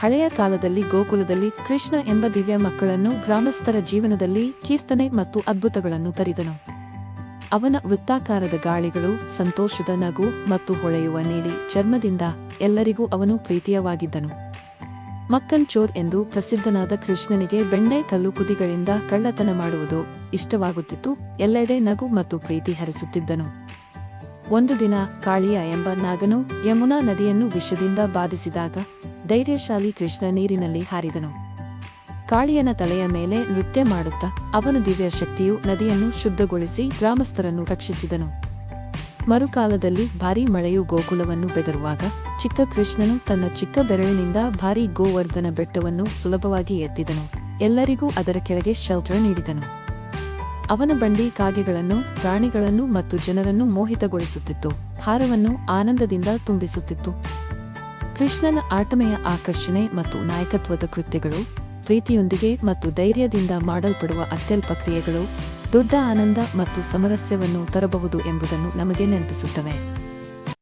ಹಳೆಯ ಕಾಲದಲ್ಲಿ ಗೋಕುಲದಲ್ಲಿ ಕೃಷ್ಣ ಎಂಬ ದಿವ್ಯ ಮಕ್ಕಳನ್ನು ಗ್ರಾಮಸ್ಥರ ಜೀವನದಲ್ಲಿ ಕೀರ್ತನೆ ಮತ್ತು ಅದ್ಭುತಗಳನ್ನು ತರಿದನು. ಅವನ ವೃತ್ತಾಕಾರದ ಗಾಳಿಗಳು ಸಂತೋಷದ ನಗು ಮತ್ತು ಹೊಳೆಯುವ ನೀಲಿ ಚರ್ಮದಿಂದ ಎಲ್ಲರಿಗೂ ಅವನು ಪ್ರೀತಿಯವಾಗಿದ್ದನು. ಮಕ್ಕನ್ ಚೋರ್ ಎಂದು ಪ್ರಸಿದ್ಧನಾದ ಕೃಷ್ಣನಿಗೆ ಬೆಣ್ಣೆ ಕಲ್ಲು ಕುದಿಗಳಿಂದ ಕಳ್ಳತನ ಮಾಡುವುದು ಇಷ್ಟವಾಗುತ್ತಿತ್ತು, ಎಲ್ಲೆಡೆ ನಗು ಮತ್ತು ಪ್ರೀತಿ ಹರಿಸುತ್ತಿದ್ದನು. ಒಂದು ದಿನ ಕಾಳಿಯ ಎಂಬ ನಾಗನು ಯಮುನಾ ನದಿಯನ್ನು ವಿಷದಿಂದ ಬಾಧಿಸಿದಾಗ ಧೈರ್ಯಶಾಲಿ ಕೃಷ್ಣ ನೀರಿನಲ್ಲಿ ಹಾರಿದನು. ಕಾಳಿಯನ ತಲೆಯ ಮೇಲೆ ನೃತ್ಯ ಮಾಡುತ್ತಾ ಅವನ ದಿವ್ಯ ಶಕ್ತಿಯು ನದಿಯನ್ನು ಶುದ್ಧಗೊಳಿಸಿ ಗ್ರಾಮಸ್ಥರನ್ನು ರಕ್ಷಿಸಿದನು. ಮರುಕಾಲದಲ್ಲಿ ಭಾರೀ ಮಳೆಯು ಗೋಕುಲವನ್ನು ಬೆದರುವಾಗ ಚಿಕ್ಕ ಕೃಷ್ಣನು ತನ್ನ ಚಿಕ್ಕ ಬೆರಳಿನಿಂದ ಭಾರೀ ಗೋವರ್ಧನ ಬೆಟ್ಟವನ್ನು ಸುಲಭವಾಗಿ ಎತ್ತಿದನು. ಎಲ್ಲರಿಗೂ ಅದರ ಕೆಳಗೆ ಶೆಲ್ಟರ್ ನೀಡಿದನು. ಅವನ ಬಂಡಿ ಕಾಗೆಗಳನ್ನು, ಪ್ರಾಣಿಗಳನ್ನು ಮತ್ತು ಜನರನ್ನು ಮೋಹಿತಗೊಳಿಸುತ್ತಿತ್ತು. ಹಾರವನ್ನು ಆನಂದದಿಂದ ತುಂಬಿಸುತ್ತಿತ್ತು. ಕೃಷ್ಣನ ಆಟಮೆಯ ಆಕರ್ಷಣೆ ಮತ್ತು ನಾಯಕತ್ವದ ಕೃತ್ಯಗಳು, ಪ್ರೀತಿಯೊಂದಿಗೆ ಮತ್ತು ಧೈರ್ಯದಿಂದ ಮಾಡಲ್ಪಡುವ ಅತ್ಯಲ್ಪ ಕ್ರಿಯೆಗಳು ದೊಡ್ಡ ಆನಂದ ಮತ್ತು ಸಮರಸ್ಯವನ್ನು ತರಬಹುದು ಎಂಬುದನ್ನು ನಮಗೆ ನೆನಪಿಸುತ್ತವೆ.